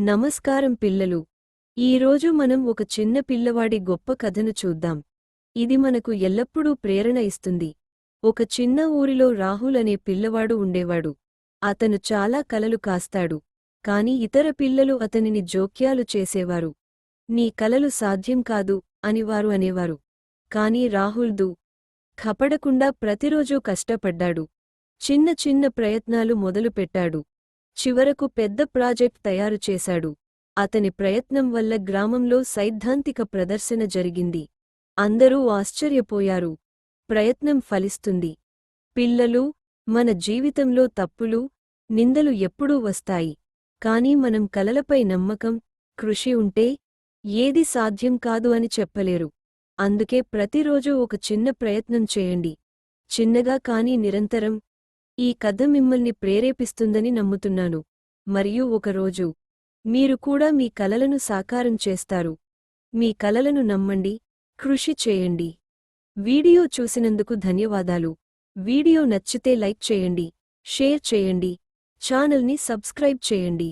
నమస్కారం పిల్లలు. ఈరోజు మనం ఒక చిన్న పిల్లవాడి గొప్ప కథను చూద్దాం. ఇది మనకు ఎల్లప్పుడూ ప్రేరణ ఇస్తుంది. ఒక చిన్న ఊరిలో రాహుల్ అనే పిల్లవాడు ఉండేవాడు. అతను చాలా కలలు కాస్తాడు. కాని ఇతర పిల్లలు అతనిని జోక్యాలు చేసేవారు. నీ కలలు సాధ్యం కాదు అని వారు అనేవారు. కాని రాహుల్దు ఖపడకుండా ప్రతిరోజూ కష్టపడ్డాడు. చిన్న చిన్న ప్రయత్నాలు మొదలుపెట్టాడు. చివరకు పెద్ద ప్రాజెక్ట్ తయారు చేశాడు. అతని ప్రయత్నం వల్ల గ్రామంలో సైద్ధాంతిక ప్రదర్శన జరిగింది. అందరూ ఆశ్చర్యపోయారు. ప్రయత్నం ఫలిస్తుంది. పిల్లలు మన జీవితంలో తప్పులు నిందలు ఎప్పుడూ వస్తాయి. కాని మనం కలలపై నమ్మకం కృషి ఉంటే ఏది సాధ్యం కాదు అని చెప్పలేరు. అందుకే ప్రతిరోజూ ఒక చిన్న ప్రయత్నం చేయండి. చిన్నగా కాని నిరంతరం ఈ కథ మిమ్మల్ని ప్రేరేపిస్తుందని నమ్ముతున్నాను. మరియు ఒకరోజు మీరు కూడా మీ కలలను సాకారం చేస్తారు. మీ కలలను నమ్మండి కృషి చేయండి. వీడియో చూసినందుకు ధన్యవాదాలు. వీడియో నచ్చితే లైక్ చేయండి షేర్ చేయండి ఛానల్ని సబ్స్క్రైబ్ చేయండి.